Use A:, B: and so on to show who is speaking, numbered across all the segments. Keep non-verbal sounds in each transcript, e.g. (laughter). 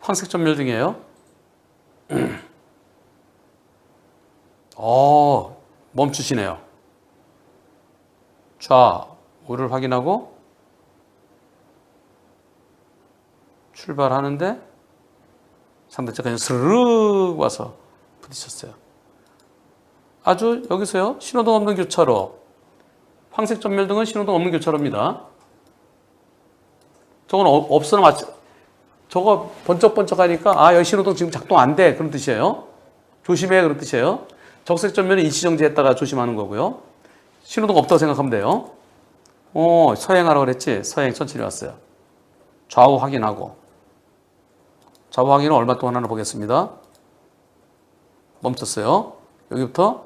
A: 황색 전멸등이에요. (clears throat) 어, 멈추시네요. 자, 우를 확인하고 출발하는데 상대차 그냥 스르륵 와서 부딪혔어요. 아주 여기서요. 신호등 없는 교차로. 황색 전멸등은 신호등 없는 교차로입니다. 저건 어- 없어는 맞죠. 저거 번쩍번쩍 하니까 아 여기 신호등 지금 작동 안 돼 그런 뜻이에요. 조심해 그런 뜻이에요. 적색 전면은 일시정지했다가 조심하는 거고요. 신호등 없다고 생각하면 돼요. 어 서행하라고 그랬지. 서행 천천히 왔어요. 좌우 확인하고 좌우 확인은 얼마 동안 하나 보겠습니다. 멈췄어요. 여기부터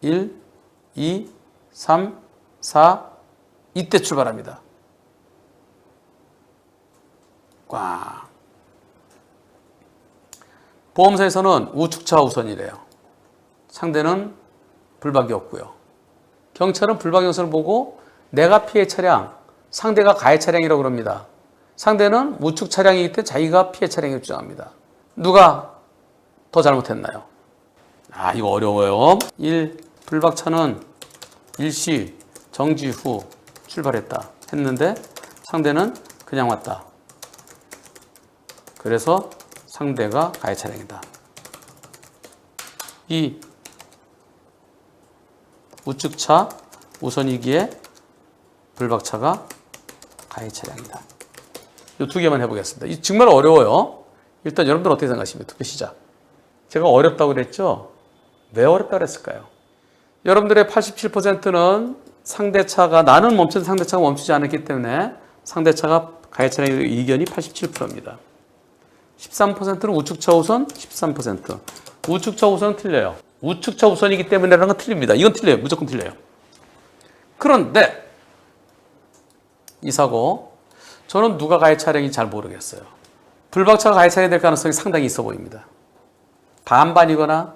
A: 1, 2, 3, 4 이때 출발합니다. 꽝. 보험사에서는 우측차 우선이래요. 상대는 불박이 없고요. 경찰은 불박 영상을 보고 내가 피해 차량, 상대가 가해 차량이라고 그럽니다. 상대는 우측 차량이기 때문에 자기가 피해 차량을 주장합니다. 누가 더 잘못했나요? 아, 이거 어려워요. 1. 불박차는 일시 정지 후 출발했다. 했는데 상대는 그냥 왔다. 그래서 상대가 가해 차량이다. 2. 우측차 우선이기에 불박차가 가해 차량이다. 이 두 개만 해보겠습니다. 이 정말 어려워요. 일단 여러분들 어떻게 생각하십니까? 투표 시작. 제가 어렵다고 그랬죠? 왜 어렵다고 그랬을까요? 여러분들의 87%는 상대차가 나는 멈춘 상대차가 멈추지 않았기 때문에 상대차가 가해 차량의 의견이 87%입니다. 13%는 우측차 우선, 13%. 우측차 우선은 틀려요. 우측차 우선이기 때문에라는 건 틀립니다. 이건 틀려요. 무조건 틀려요. 그런데 이 사고 저는 누가 가해 차량인지 잘 모르겠어요. 불박차가 가해 차량이 될 가능성이 상당히 있어 보입니다. 반반이거나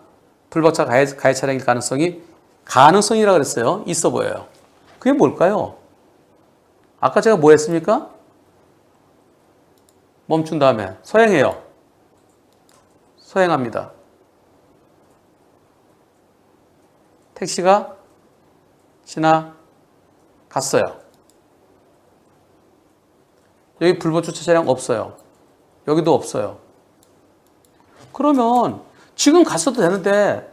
A: 불박차 가해, 가해 차량일 가능성이 가능성이라 그랬어요. 있어 보여요. 그게 뭘까요? 아까 제가 뭐 했습니까? 멈춘 다음에 서행해요. 서행합니다. 택시가 지나갔어요. 여기 불법 주차 차량 없어요. 여기도 없어요. 그러면 지금 갔어도 되는데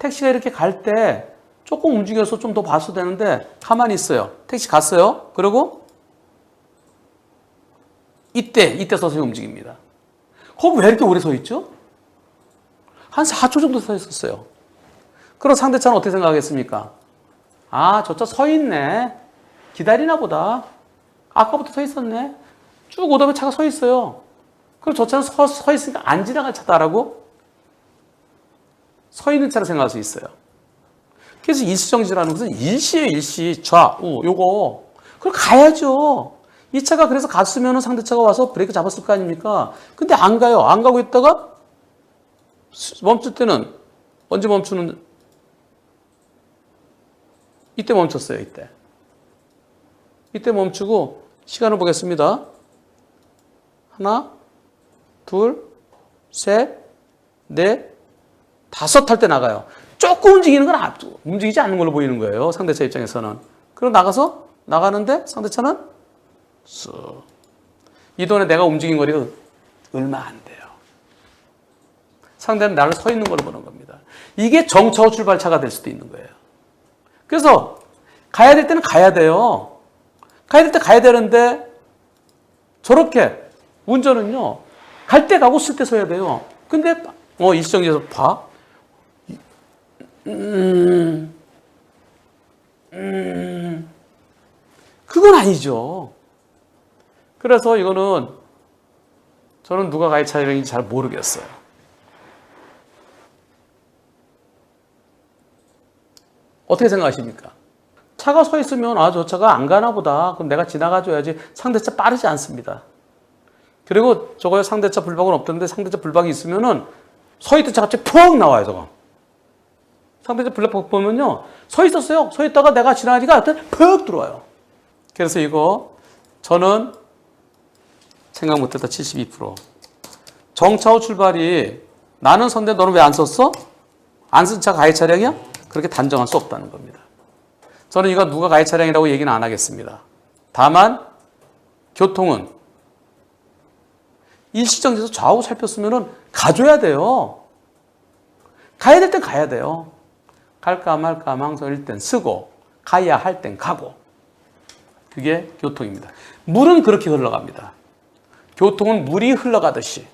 A: 택시가 이렇게 갈 때 조금 움직여서 좀더 봤어도 되는데 가만히 있어요. 택시 갔어요. 그리고 이때 이때 서서히 움직입니다. 거기 왜 이렇게 오래 서 있죠? 한 4초 정도 서 있었어요. 그럼 상대차는 어떻게 생각하겠습니까? 아, 저차 서 있네. 기다리나 보다. 아까부터 서 있었네. 쭉 오다 보면 차가 서 있어요. 그럼 저 차는 서, 서 있으니까 안 지나갈 차다라고 서 있는 차를 생각할 수 있어요. 그래서 일시정지라는 것은 일시예요, 일시. 좌우, 요거. 그걸 가야죠. 이 차가 그래서 갔으면 상대차가 와서 브레이크 잡았을 거 아닙니까? 근데 안 가요. 안 가고 있다가 멈출 때는 언제 멈추는 이때 멈췄어요, 이때. 이때 멈추고 시간을 보겠습니다. 하나, 둘, 셋, 넷, 다섯 탈때 나가요. 조금 움직이는 건 아- 움직이지 않는 걸로 보이는 거예요. 상대차 입장에서는. 그럼 나가서 나가는데 상대차는 쓱. 이 돈에 내가 움직인 거리가 얼마 안 돼요. 상대는 나를 서 있는 걸로 보는 겁니다. 이게 정처 출발차가 될 수도 있는 거예요. 그래서 가야 될 때는 가야 돼요. 가야 될 때 가야 되는데 저렇게 운전은요. 갈 때 가고 쓸 때 서야 돼요. 근데 어 일시정지에서 봐. 음, 음, 그건 아니죠. 그래서 이거는 저는 누가 가해 차량인지 잘 모르겠어요. 어떻게 생각하십니까? 차가 서 있으면 아 저 차가 안 가나 보다. 그럼 내가 지나가줘야지. 상대차 빠르지 않습니다. 그리고 저거에 상대차 불박은 없던데 상대차 불박이 있으면은 서 있던 차가 갑자기 푹 나와요 저거. 상대차 불박 보면요 서 있었어요. 서 있다가 내가 지나가니까 하여튼 푹 들어와요. 그래서 이거 저는 생각 못했다 72%. 정차 후 출발이 나는 선대 너는 왜 안 썼어? 안 쓴 차 가해 차량이야? 그렇게 단정할 수 없다는 겁니다. 저는 이거 누가 가해 차량이라고 얘기는 안 하겠습니다. 다만 교통은 일시정지에서 좌우 살폈으면은 가줘야 돼요. 가야 될 땐 가야 돼요. 갈까 말까 망설일 땐 쓰고 가야 할 땐 가고 그게 교통입니다. 물은 그렇게 흘러갑니다. 교통은 물이 흘러가듯이